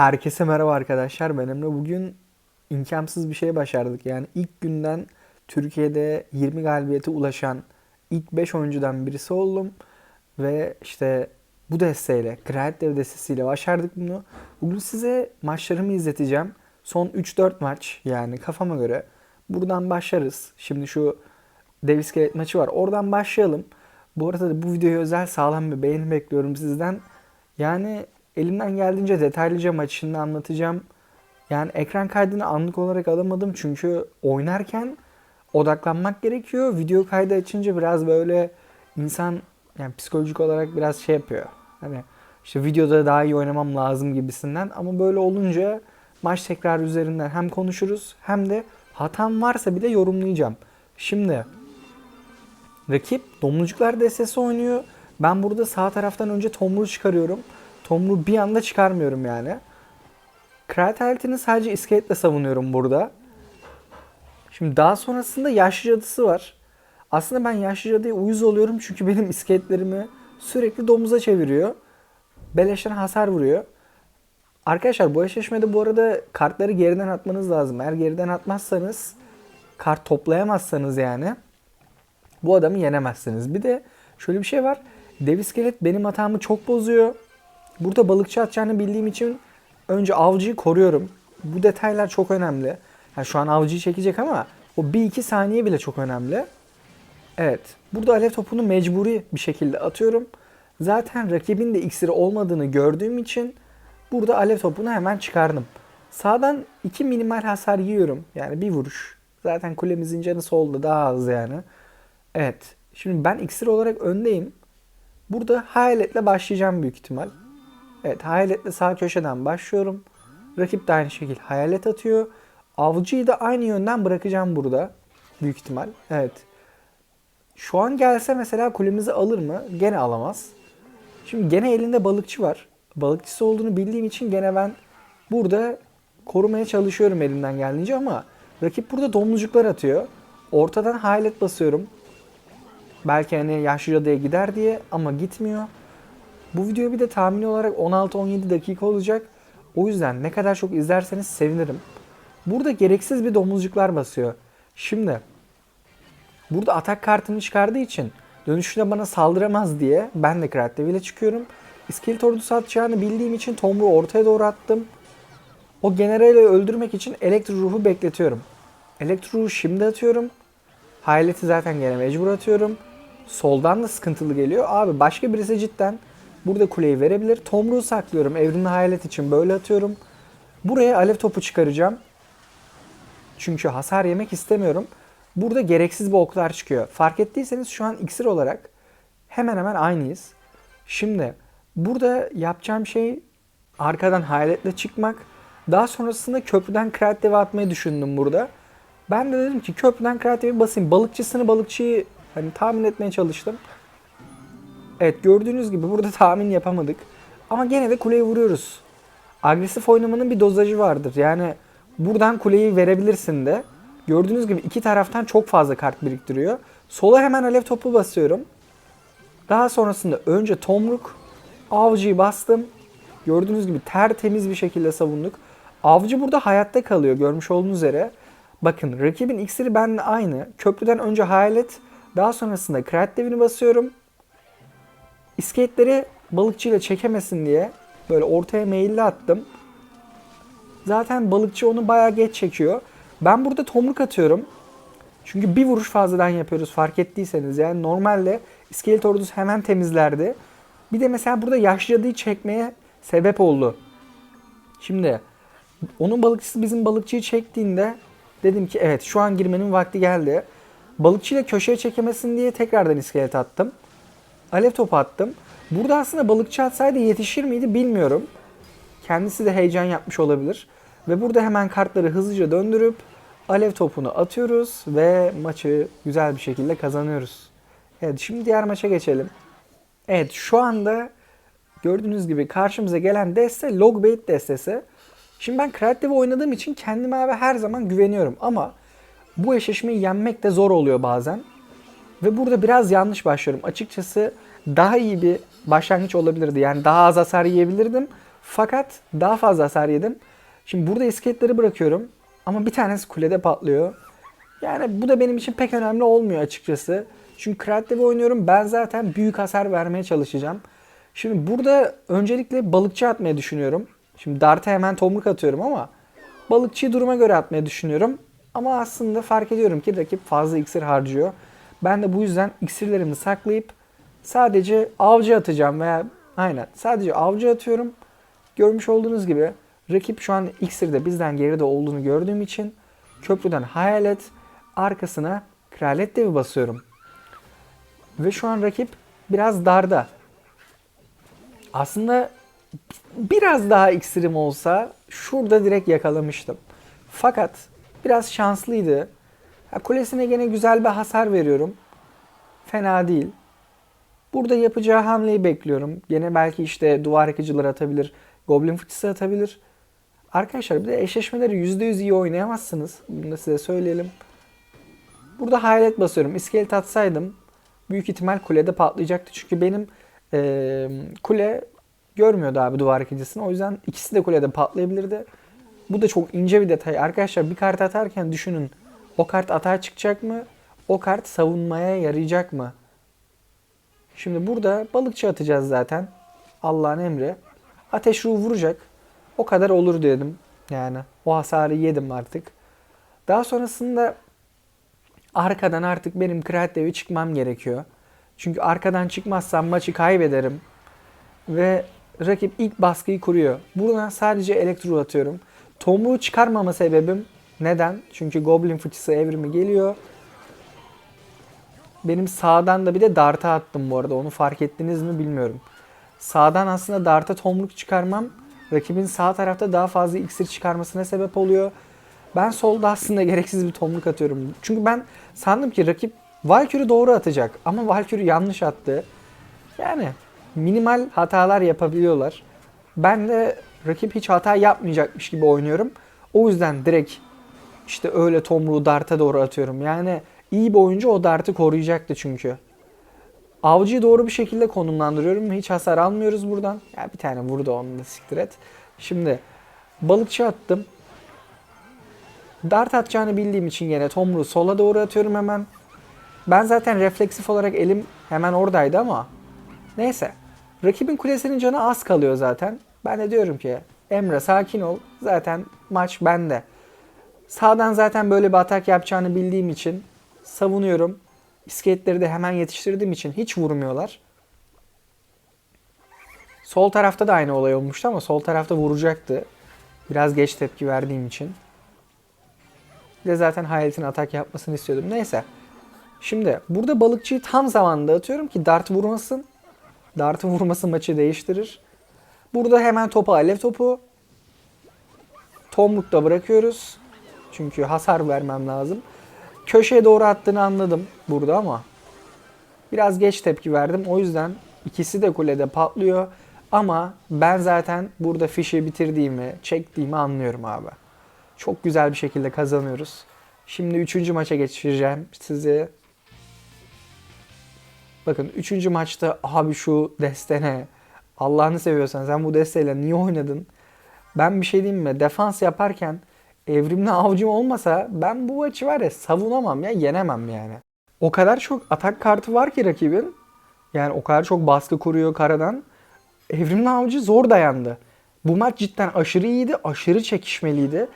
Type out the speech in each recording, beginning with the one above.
Herkese merhaba arkadaşlar. Benimle bugün imkansız bir şey başardık. Yani ilk günden Türkiye'de 20 galibiyete ulaşan ilk 5 oyuncudan birisi oldum. Ve işte bu desteğiyle, Kraliyet Dev destesiyle başardık bunu. Bugün size maçlarımı izleteceğim. Son 3-4 maç yani kafama göre. Buradan başlarız. Şimdi şu Dev İskelet maçı var. Oradan başlayalım. Bu arada da bu videoya özel sağlam bir beğeni bekliyorum sizden. Yani elimden geldiğince detaylıca maç içinde anlatacağım. Yani ekran kaydını anlık olarak alamadım çünkü oynarken odaklanmak gerekiyor. Video kaydı açınca biraz böyle insan yani psikolojik olarak biraz şey yapıyor. Hani işte videoda daha iyi oynamam lazım gibisinden ama böyle olunca maç tekrar üzerinden hem konuşuruz hem de hatam varsa bile yorumlayacağım. Şimdi Rakip domuzcuklar destesi oynuyor. Ben burada sağ taraftan önce tomruğu çıkarıyorum. Tomruğu bir anda çıkarmıyorum yani. Hayaletini sadece iskeletle savunuyorum burada. Şimdi daha sonrasında yaşlı cadısı var. Aslında ben yaşlı cadıya uyuz oluyorum çünkü benim iskeletlerimi sürekli domuza çeviriyor. Beleşten hasar vuruyor. Arkadaşlar bu eşleşmede bu arada kartları geriden atmanız lazım. Eğer geriden atmazsanız kart toplayamazsanız yani bu adamı yenemezsiniz. Bir de şöyle bir şey var. Dev iskelet benim hatamı çok bozuyor. Burada balıkçı atacağını bildiğim için önce avcıyı koruyorum. Bu detaylar çok önemli. Yani şu an avcıyı çekecek ama o 1-2 saniye bile çok önemli. Evet. Burada alev topunu mecburi bir şekilde atıyorum. Zaten rakibin de iksiri olmadığını gördüğüm için burada alev topunu hemen çıkardım. Sağdan 2 minimal hasar yiyorum. Yani bir vuruş. Zaten kulemizin canı solda daha az yani. Evet. Şimdi ben iksir olarak öndeyim. Burada hayaletle başlayacağım büyük ihtimal. Evet hayaletle sağ köşeden başlıyorum. Rakip de aynı şekilde hayalet atıyor. Avcıyı da aynı yönden bırakacağım burada. Büyük ihtimal. Evet. Şu an gelse mesela kulemizi alır mı? Gene alamaz. Şimdi gene elinde balıkçı var. Balıkçısı olduğunu bildiğim için gene ben burada korumaya çalışıyorum elimden geldiğince ama rakip burada domuzcuklar atıyor. Ortadan hayalet basıyorum. Belki hani yaşlı cadıya gider diye ama gitmiyor. Bu video bir de tahmini olarak 16-17 dakika olacak. O yüzden ne kadar çok izlerseniz sevinirim. Burada gereksiz bir domuzcuklar basıyor. Şimdi burada atak kartını çıkardığı için dönüşünde bana saldıramaz diye ben de Krat ile çıkıyorum. İskelet ordusu atacağını bildiğim için Tomru ortaya doğru attım. O generali öldürmek için elektro ruhu bekletiyorum. Elektro ruhu şimdi atıyorum. Hayaleti zaten gene mecbur atıyorum. Soldan da sıkıntılı geliyor. Abi başka birisi cidden burada kuleyi verebilir. Tomruğu saklıyorum. Evrimli hayalet için böyle atıyorum. Buraya alev topu çıkaracağım. Çünkü hasar yemek istemiyorum. Burada gereksiz bir oklar çıkıyor. Fark ettiyseniz şu an iksir olarak hemen hemen aynıyız. Şimdi burada yapacağım şey arkadan hayaletle çıkmak. Daha sonrasında köprüden kraliyet devi atmayı düşündüm burada. Ben de dedim ki köprüden kraliyet devi basayım. Balıkçısını balıkçıyı hani tahmin etmeye çalıştım. Evet gördüğünüz gibi burada tahmin yapamadık. Ama gene de kuleyi vuruyoruz. Agresif oynamanın bir dozajı vardır. Yani buradan kuleyi verebilirsin de. Gördüğünüz gibi iki taraftan çok fazla kart biriktiriyor. Sola hemen alev topu basıyorum. Daha sonrasında önce tomruk, avcıyı bastım. Gördüğünüz gibi tertemiz bir şekilde savunduk. Avcı burada hayatta kalıyor görmüş olduğunuz üzere. Bakın rakibin iksiri benimle aynı. Köprüden önce hayalet, daha sonrasında kraliyet devini basıyorum. İskeletleri balıkçıyla çekemesin diye böyle ortaya meyilli attım. Zaten balıkçı onu bayağı geç çekiyor. Ben burada tomruk atıyorum. Çünkü bir vuruş fazladan yapıyoruz fark ettiyseniz. Yani normalde iskelet ordusu hemen temizlerdi. Bir de mesela burada yaşlı cadıyı çekmeye sebep oldu. Şimdi onun balıkçısı bizim balıkçıyı çektiğinde dedim ki evet şu an girmenin vakti geldi. Balıkçıyla köşeye çekemesin diye tekrardan iskelet attım. Alev topu attım. Burada aslında balıkçı atsaydı yetişir miydi bilmiyorum. Kendisi de heyecan yapmış olabilir. Ve burada hemen kartları hızlıca döndürüp alev topunu atıyoruz ve maçı güzel bir şekilde kazanıyoruz. Evet şimdi diğer maça geçelim. Evet şu anda gördüğünüz gibi karşımıza gelen deste Logbait destesi. Şimdi ben Kraliyet oynadığım için kendime abi her zaman güveniyorum ama bu eşleşmeyi yenmek de zor oluyor bazen. Ve burada biraz yanlış başlıyorum. Açıkçası daha iyi bir başlangıç olabilirdi. Yani daha az hasar yiyebilirdim. Fakat daha fazla hasar yedim. Şimdi burada iskeletleri bırakıyorum. Ama bir tanesi kulede patlıyor. Yani bu da benim için pek önemli olmuyor açıkçası. Çünkü kreatif oynuyorum. Ben zaten büyük hasar vermeye çalışacağım. Şimdi burada öncelikle balıkçı atmayı düşünüyorum. Şimdi Dart'a hemen tomruk atıyorum ama balıkçıyı duruma göre atmayı düşünüyorum. Ama aslında fark ediyorum ki rakip fazla iksir harcıyor. Ben de bu yüzden iksirlerimi saklayıp sadece avcı atacağım veya aynen sadece avcı atıyorum. Görmüş olduğunuz gibi rakip şu an iksirde bizden geride olduğunu gördüğüm için köprüden hayalet arkasına kraliyet devi basıyorum. Ve şu an rakip biraz darda. Aslında biraz daha iksirim olsa şurada direkt yakalamıştım. Fakat biraz şanslıydı. Ha, kulesine gene güzel bir hasar veriyorum. Fena değil. Burada yapacağı hamleyi bekliyorum. Gene belki işte duvar yıkıcıları atabilir. Goblin fıçısı atabilir. Arkadaşlar bir de eşleşmeleri %100 iyi oynayamazsınız. Bunu da size söyleyelim. Burada hayalet basıyorum. İskelet atsaydım büyük ihtimal kulede patlayacaktı. Çünkü benim eee, kule görmüyordu abi duvar yıkıcısını. O yüzden ikisi de kulede patlayabilirdi. Bu da çok ince bir detay. Arkadaşlar bir kart atarken düşünün. O kart atağa çıkacak mı? O kart savunmaya yarayacak mı? Şimdi burada balıkçı atacağız zaten. Allah'ın emri. Ateş ruhu vuracak. O kadar olur dedim. Yani o hasarı yedim artık. Daha sonrasında arkadan artık benim kreatifi çıkmam gerekiyor. Çünkü arkadan çıkmazsam maçı kaybederim. Ve rakip ilk baskıyı kuruyor. Buradan sadece elektro atıyorum. Tomruğu çıkarmama sebebim neden? Çünkü Goblin fıçısı evrimi geliyor. Benim sağdan da bir de darta attım bu arada. Onu fark ettiniz mi bilmiyorum. Sağdan aslında darta tomruk çıkarmam rakibin sağ tarafta daha fazla iksir çıkarmasına sebep oluyor. Ben solda aslında gereksiz bir tomruk atıyorum. Çünkü ben sandım ki rakip Valkyrie doğru atacak ama Valkyrie yanlış attı. Yani minimal hatalar yapabiliyorlar. Ben de rakip hiç hata yapmayacakmış gibi oynuyorum. O yüzden direkt işte öyle tomruğu darta doğru atıyorum. Yani iyi bir oyuncu o dartı koruyacaktı çünkü. Avcıyı doğru bir şekilde konumlandırıyorum. Hiç hasar almıyoruz buradan. Ya bir tane vurdu onu da siktir et. Şimdi balıkçı attım. Dart atacağını bildiğim için yine tomruğu sola doğru atıyorum hemen. Ben zaten refleksif olarak elim hemen oradaydı ama neyse. Rakibin kulesinin canı az kalıyor zaten. Ben de diyorum ki Emre sakin ol. Zaten maç bende. Sağdan zaten böyle bir atak yapacağını bildiğim için savunuyorum. İskeletleri de hemen yetiştirdiğim için hiç vurmuyorlar. Sol tarafta da aynı olay olmuştu ama sol tarafta vuracaktı. Biraz geç tepki verdiğim için. Bir de zaten hayaletin atak yapmasını istiyordum. Neyse. Şimdi burada balıkçıyı tam zamanında atıyorum ki dart vurmasın. Dart'ın vurması maçı değiştirir. Burada hemen topu alev topu. Tomrukta bırakıyoruz. Çünkü hasar vermem lazım. Köşeye doğru attığını anladım burada ama biraz geç tepki verdim. O yüzden ikisi de kulede patlıyor. Ama ben zaten burada fişi bitirdiğimi, çektiğimi anlıyorum abi. Çok güzel bir şekilde kazanıyoruz. Şimdi üçüncü maça geçireceğim sizi. Bakın üçüncü maçta abi şu destene Allah'ını seviyorsan sen bu desteyle niye oynadın? Ben bir şey diyeyim mi? Defans yaparken evrimli avcım olmasa ben bu maçı var ya savunamam ya yenemem yani. O kadar çok atak kartı var ki rakibin. Yani o kadar çok baskı kuruyor karadan. Evrimli avcı zor dayandı. Bu maç cidden aşırı iyiydi, aşırı çekişmeliydi.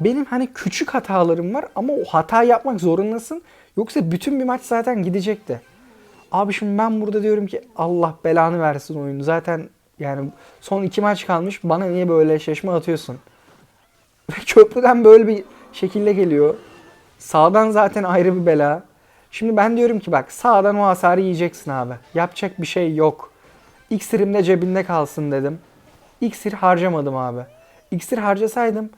Benim hani küçük hatalarım var ama o hata yapmak zorundasın. Yoksa bütün bir maç zaten gidecekti. Abi şimdi ben burada diyorum ki Allah belanı versin oyunu. Zaten yani son iki maç kalmış. Bana niye böyle eşleşme atıyorsun? Köprüden böyle bir şekilde geliyor. Sağdan zaten ayrı bir bela. Şimdi ben diyorum ki bak sağdan o hasarı yiyeceksin abi. Yapacak bir şey yok. İksirim de cebinde kalsın dedim. İksir harcamadım abi. İksir harcasaydım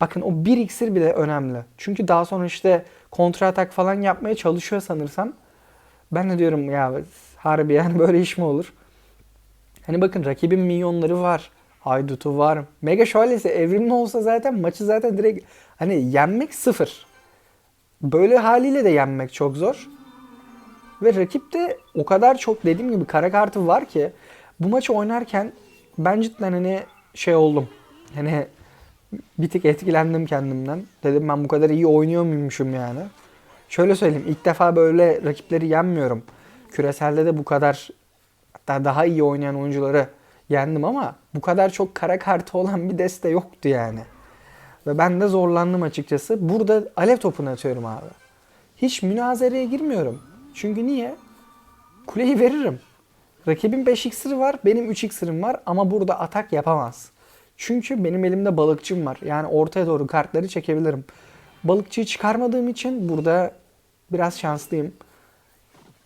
bakın o bir iksir bile önemli. Çünkü daha sonra işte kontra atak falan yapmaya çalışıyor sanırsam. Ben de diyorum ya harbi yani böyle iş mi olur? Hani bakın rakibin milyonları var. Haydut'u var. Mega şöyleyse evrimli olsa zaten maçı zaten direkt hani yenmek sıfır. Böyle haliyle de yenmek çok zor. Ve rakip de o kadar çok dediğim gibi kara kartı var ki bu maçı oynarken ben cidden hani şey oldum. Hani bir tık etkilendim kendimden. Dedim ben bu kadar iyi oynuyor muymuşum yani. Şöyle söyleyeyim ilk defa böyle rakipleri yenmiyorum. Küreselde de bu kadar hatta daha iyi oynayan oyuncuları yendim ama bu kadar çok kara kartı olan bir deste yoktu yani. Ve ben de zorlandım açıkçası. Burada alev topunu atıyorum abi. Hiç münazereye girmiyorum. Çünkü niye? Kuleyi veririm. Rakibin 5 iksiri var, benim 3 iksirim var ama burada atak yapamaz. Çünkü benim elimde balıkçım var. Yani ortaya doğru kartları çekebilirim. Balıkçıyı çıkarmadığım için burada biraz şanslıyım.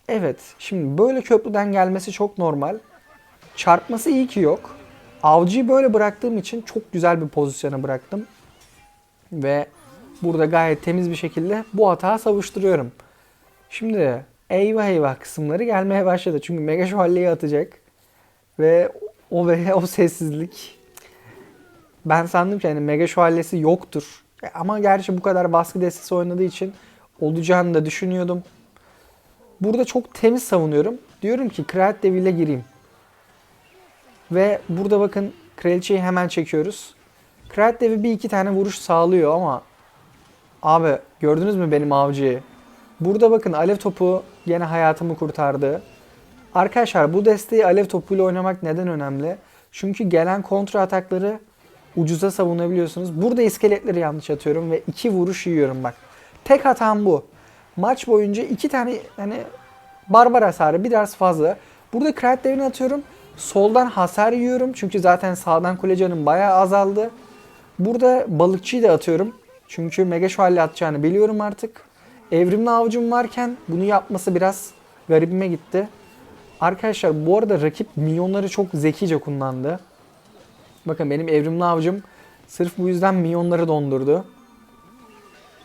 Evet, şimdi böyle köprüden gelmesi çok normal. Çarpması iyi ki yok. Avcıyı böyle bıraktığım için çok güzel bir pozisyona bıraktım. Ve burada gayet temiz bir şekilde bu hatağı savuşturuyorum. Şimdi eyvah eyvah kısımları gelmeye başladı. Çünkü Mega Şövalye'yi atacak. Ve o ve o sessizlik. Ben sandım ki hani Mega Şövalyesi yoktur. E, Ama gerçi bu kadar baskı destesi oynadığı için olacağını da düşünüyordum. Burada çok temiz savunuyorum. Diyorum ki Kraliyet Devi'yle gireyim. Ve burada bakın kraliçeyi hemen çekiyoruz. Kraliyet Devi bir iki tane vuruş sağlıyor ama abi gördünüz mü benim avcıyı? Burada bakın alev topu yine hayatımı kurtardı. Arkadaşlar bu desteği alev topuyla oynamak neden önemli? Çünkü gelen kontra atakları ucuza savunabiliyorsunuz. Burada iskeletleri yanlış atıyorum ve iki vuruş yiyorum bak. Tek hatam bu. Maç boyunca iki tane hani barbar hasarı biraz fazla. Burada kraliyet devini atıyorum. Soldan hasar yiyorum. Çünkü zaten sağdan kule canım bayağı azaldı. Burada balıkçıyı da atıyorum. Çünkü mega şövalye atacağını biliyorum artık. Evrimli avcum varken bunu yapması biraz garibime gitti. Arkadaşlar bu arada rakip milyonları çok zekice kullandı. Bakın benim evrimli avcım sırf bu yüzden milyonları dondurdu.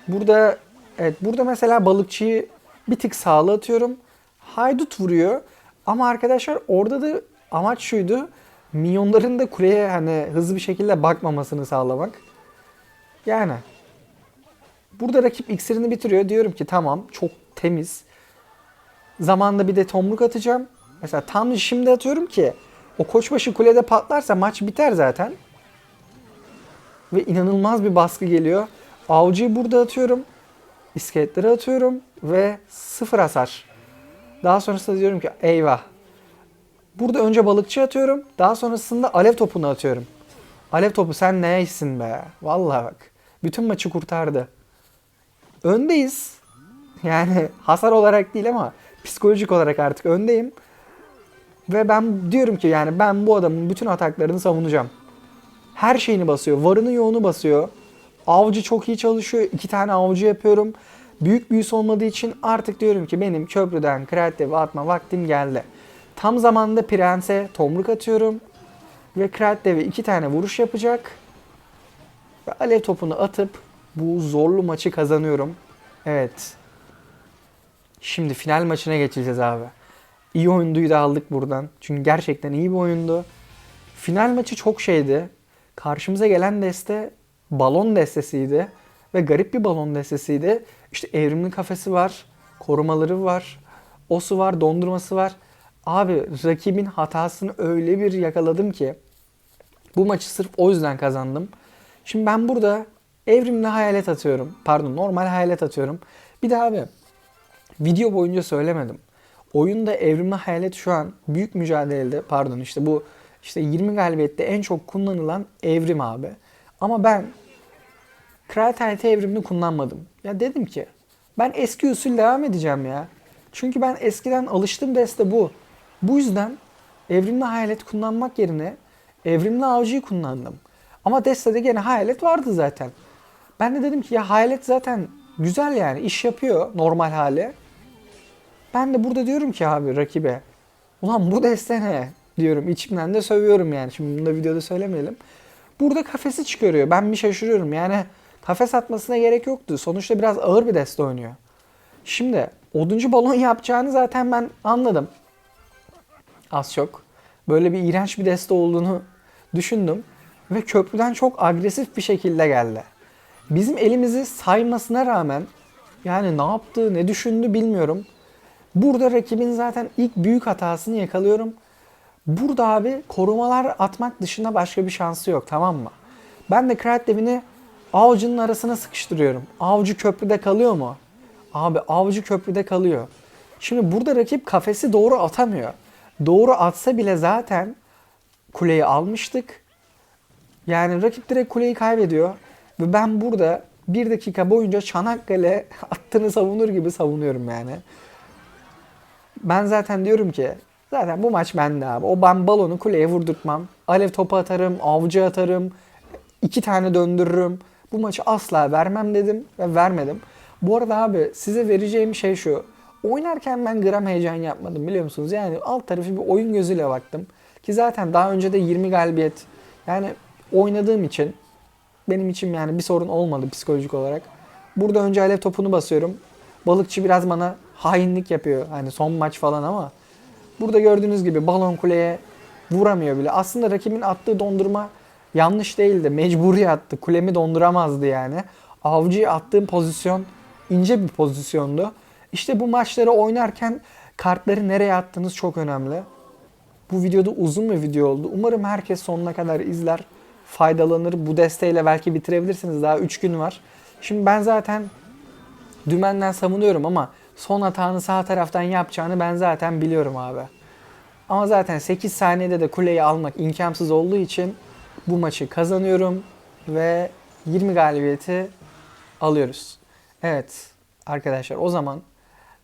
Burada evet burada mesela balıkçıyı bir tık sağlı atıyorum. Haydut vuruyor. Ama arkadaşlar orada da amaç şuydu. Minyonların da kuleye hani hızlı bir şekilde bakmamasını sağlamak. Yani burada rakip iksirini bitiriyor. Diyorum ki tamam çok temiz. Zamanında bir de tomruk atacağım. Mesela tam şimdi atıyorum ki o koçbaşı kulede patlarsa maç biter zaten. Ve inanılmaz bir baskı geliyor. Avcıyı burada atıyorum. İskeletleri atıyorum ve sıfır hasar. Daha sonrasında diyorum ki eyvah. Burada önce balıkçı atıyorum. Daha sonrasında alev topunu atıyorum. Alev topu sen neysin be? Vallahi bak. Bütün maçı kurtardı. Öndeyiz. Yani hasar olarak değil ama psikolojik olarak artık öndeyim. Ve ben diyorum ki yani ben bu adamın bütün ataklarını savunacağım. Her şeyini basıyor. Varını yoğunu basıyor. Avcı çok iyi çalışıyor. İki tane avcı yapıyorum. Büyük büyüsü olmadığı için artık diyorum ki benim köprüden kreatif atma vaktim geldi. Tam zamanında prense tomruk atıyorum. Ve kreatife iki tane vuruş yapacak. Ve alev topunu atıp bu zorlu maçı kazanıyorum. Evet. Şimdi final maçına geçeceğiz abi. İyi oyunduyu da aldık buradan. Çünkü gerçekten iyi bir oyundu. Final maçı çok şeydi. Karşımıza gelen deste balon destesiydi. Ve garip bir balon destesiydi. İşte evrimli kafesi var. Korumaları var. Osu var. Dondurması var. Abi rakibin hatasını öyle bir yakaladım ki. Bu maçı sırf o yüzden kazandım. Şimdi ben burada evrimli hayalet atıyorum. Pardon normal hayalet atıyorum. Bir de abi video boyunca söylemedim. Oyunda evrimli hayalet şu an büyük mücadelede pardon işte bu işte 20 galibiyette en çok kullanılan evrim abi. Ama ben Kraliyet evrimini kullanmadım. Ya dedim ki ben eski usul devam edeceğim ya. Çünkü ben eskiden alıştığım deste bu. Bu yüzden evrimli hayalet kullanmak yerine evrimli avcıyı kullandım. Ama destede gene hayalet vardı zaten. Ben de dedim ki ya hayalet zaten güzel yani iş yapıyor normal hali. Ben de burada diyorum ki abi rakibe ulan bu deste ne diyorum içimden de sövüyorum yani şimdi bunu da videoda söylemeyelim. Burada kafesi çıkarıyor ben bir şaşırıyorum yani kafes atmasına gerek yoktu sonuçta biraz ağır bir deste oynuyor. Şimdi oduncu balon yapacağını zaten ben anladım. Az çok. Böyle bir iğrenç bir deste olduğunu düşündüm. Ve köprüden çok agresif bir şekilde geldi. Bizim elimizi saymasına rağmen yani ne yaptı, ne düşündü bilmiyorum. Burada rakibin zaten ilk büyük hatasını yakalıyorum. Burada abi korumalar atmak dışında başka bir şansı yok tamam mı? Ben de Kratlev'ini avcının arasına sıkıştırıyorum. Avcı köprüde kalıyor mu? Abi avcı köprüde kalıyor. Şimdi burada rakip kafesi doğru atamıyor. Doğru atsa bile zaten kuleyi almıştık. Yani rakip direkt kuleyi kaybediyor. Ve ben burada bir dakika boyunca Çanakkale attığını savunur gibi savunuyorum yani. Ben zaten diyorum ki zaten bu maç bende abi. O ben balonu kuleye vurdurtmam. Alev topu atarım, avcı atarım. iki tane döndürürüm. Bu maçı asla vermem dedim ve vermedim. Bu arada abi size vereceğim şey şu. Oynarken ben gram heyecan yapmadım biliyor musunuz? Yani alt tarafı bir oyun gözüyle baktım. Ki zaten daha önce de 20 galibiyet yani oynadığım için benim için yani bir sorun olmadı psikolojik olarak. Burada önce alev topunu basıyorum. Balıkçı biraz bana hainlik yapıyor. Hani son maç falan ama burada gördüğünüz gibi balon kuleye vuramıyor bile. Aslında rakibin attığı dondurma yanlış değildi. Mecburi attı. Kulemi donduramazdı yani. Avcıya attığım pozisyon ince bir pozisyondu. İşte bu maçları oynarken kartları nereye attığınız çok önemli. Bu videoda uzun bir video oldu. Umarım herkes sonuna kadar izler, faydalanır. Bu desteğiyle belki bitirebilirsiniz. Daha 3 gün var. Şimdi ben zaten dümenden savunuyorum ama son hatanı sağ taraftan yapacağını ben zaten biliyorum abi. Ama zaten 8 saniyede de kuleyi almak imkansız olduğu için bu maçı kazanıyorum ve 20 galibiyeti alıyoruz. Evet arkadaşlar o zaman